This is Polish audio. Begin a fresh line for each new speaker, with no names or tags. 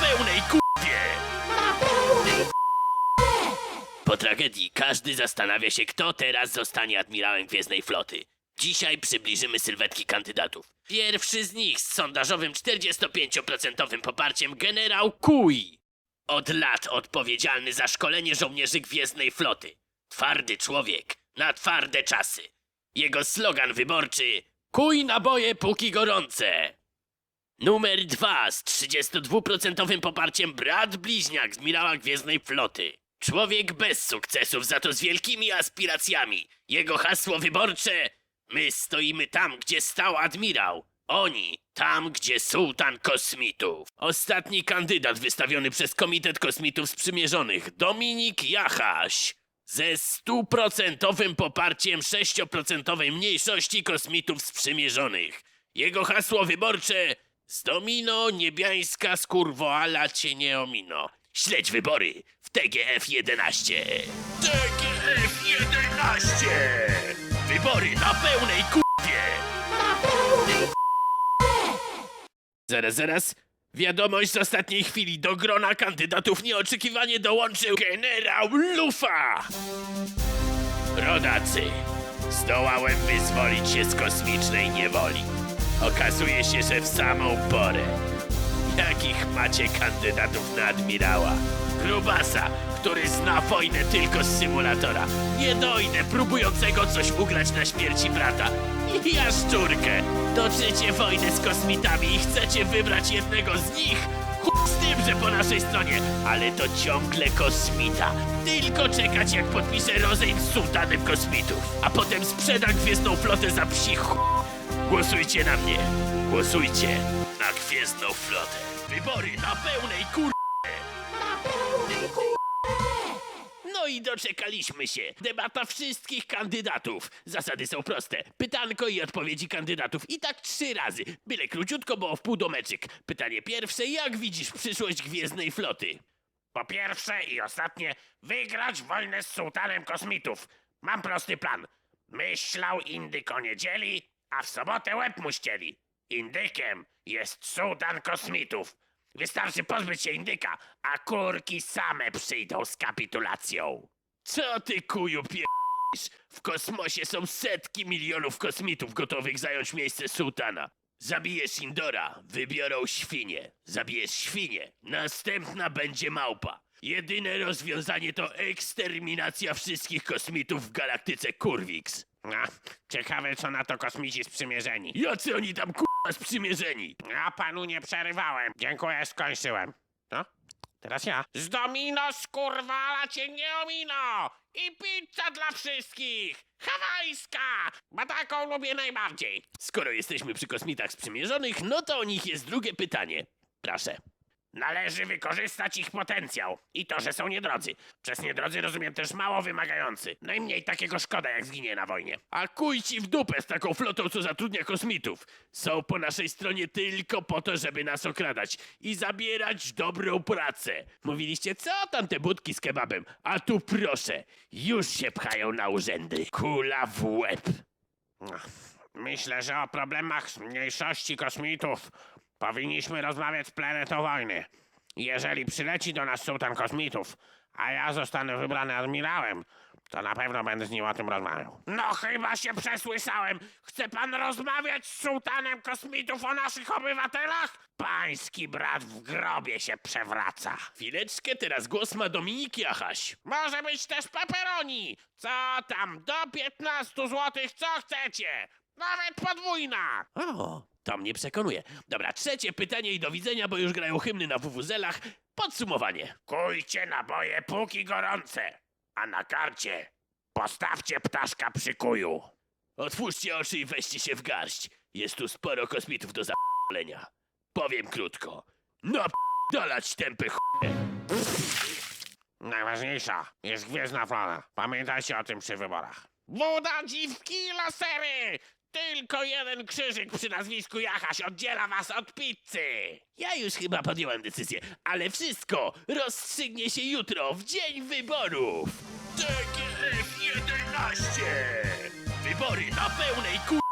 pełnej kurwie! Po tragedii każdy zastanawia się, kto teraz zostanie admirałem Gwiezdnej Floty. Dzisiaj przybliżymy sylwetki kandydatów. Pierwszy z nich z sondażowym 45% poparciem generał Kui. Od lat odpowiedzialny za szkolenie żołnierzy Gwiezdnej Floty. Twardy człowiek na twarde czasy. Jego slogan wyborczy Kuj naboje póki gorące. Numer dwa z 32% poparciem brat bliźniak admirała Gwiezdnej Floty. Człowiek bez sukcesów, za to z wielkimi aspiracjami. Jego hasło wyborcze My stoimy tam, gdzie stał admirał. Oni tam, gdzie sułtan kosmitów. Ostatni kandydat wystawiony przez Komitet Kosmitów Sprzymierzonych, Dominik Jachaś. Ze stuprocentowym poparciem 6% mniejszości kosmitów sprzymierzonych. Jego hasło wyborcze z domino niebiańska skurwoala cię nie omino. Śledź wybory w TGF 11. TGF 11! Wybory na pełnej kurwie! Zaraz, zaraz. Wiadomość z ostatniej chwili. Do grona kandydatów nieoczekiwanie dołączył generał Lufa! Rodacy, zdołałem wyzwolić się z kosmicznej niewoli. Okazuje się, że w samą porę. Jakich macie kandydatów na admirała? Grubasa, który zna wojnę tylko z symulatora. Niedojdę, próbującego coś ugrać na śmierci brata. I jaszczurkę. Toczycie wojnę z kosmitami i chcecie wybrać jednego z nich? Chuj z tym, że po naszej stronie, ale to ciągle kosmita. Tylko czekać, jak podpisze rozejm z sułtanem kosmitów, a potem sprzeda gwiezdną flotę za psi chuj. Głosujcie na mnie. Głosujcie na Gwiezdną Flotę. Wybory na pełnej kur... No i doczekaliśmy się. Debata wszystkich kandydatów. Zasady są proste. Pytanko i odpowiedzi kandydatów. I tak trzy razy. Byle króciutko, bo w pół domeczek. Pytanie pierwsze. Jak widzisz przyszłość Gwiezdnej Floty?
Po pierwsze i ostatnie, wygrać wojnę z sułtanem kosmitów. Mam prosty plan. Myślał indyk o niedzieli, a w sobotę łeb mu ścieli. Indykiem jest sułtan kosmitów. Wystarczy pozbyć się indyka, a kurki same przyjdą z kapitulacją.
Co ty kuju pierdolisz? W kosmosie są setki milionów kosmitów gotowych zająć miejsce sułtana. Zabijesz Indora, wybiorą świnie. Zabijesz świnie, następna będzie małpa. Jedyne rozwiązanie to eksterminacja wszystkich kosmitów w galaktyce Kurwix.
A, ciekawe, co na to kosmici sprzymierzeni.
Jacy oni tam kurwa sprzymierzeni?
Ja panu nie przerywałem. Dziękuję, skończyłem. No, teraz ja. Z domino skurwala cię nie omino! I pizza dla wszystkich! Hawajska! Bo taką lubię najbardziej.
Skoro jesteśmy przy kosmitach sprzymierzonych, no to o nich jest drugie pytanie. Proszę.
Należy wykorzystać ich potencjał. I to, że są niedrodzy. Przez niedrodzy rozumiem też mało wymagający. No i mniej takiego szkoda, jak zginie na wojnie.
A kuj ci w dupę z taką flotą, co zatrudnia kosmitów. Są po naszej stronie tylko po to, żeby nas okradać i zabierać dobrą pracę. Mówiliście, co tam te budki z kebabem? A tu proszę, już się pchają na urzędy. Kula w łeb.
Ach, Myślę, że o problemach mniejszości kosmitów powinniśmy rozmawiać z planetą wojny. Jeżeli przyleci do nas sułtan kosmitów, a ja zostanę wybrany admirałem, to na pewno będę z nim o tym rozmawiał. No chyba się przesłyszałem. Chce pan rozmawiać z sułtanem kosmitów o naszych obywatelach? Pański brat w grobie się przewraca.
Chwileczkę, teraz głos ma Dominik Jachaś.
Może być też pepperoni. Co tam, do 15 zł, co chcecie? Nawet podwójna.
O, to mnie przekonuje. Dobra, trzecie pytanie i do widzenia, bo już grają hymny na WWZ-ach. Podsumowanie.
Kujcie naboje póki gorące, a na karcie postawcie ptaszka przy kuju.
Otwórzcie oczy i weźcie się w garść. Jest tu sporo kosmitów do zapalenia. Powiem krótko. Napierdalać tępy ch...
Najważniejsza jest gwiezdna flora. Pamiętajcie o tym przy wyborach. Woda dziwki lasery! Tylko jeden krzyżyk przy nazwisku Jachaś oddziela was od pizzy.
Ja już chyba podjąłem decyzję, ale wszystko rozstrzygnie się jutro, w dzień wyborów. TGF 11! Wybory na pełnej ku...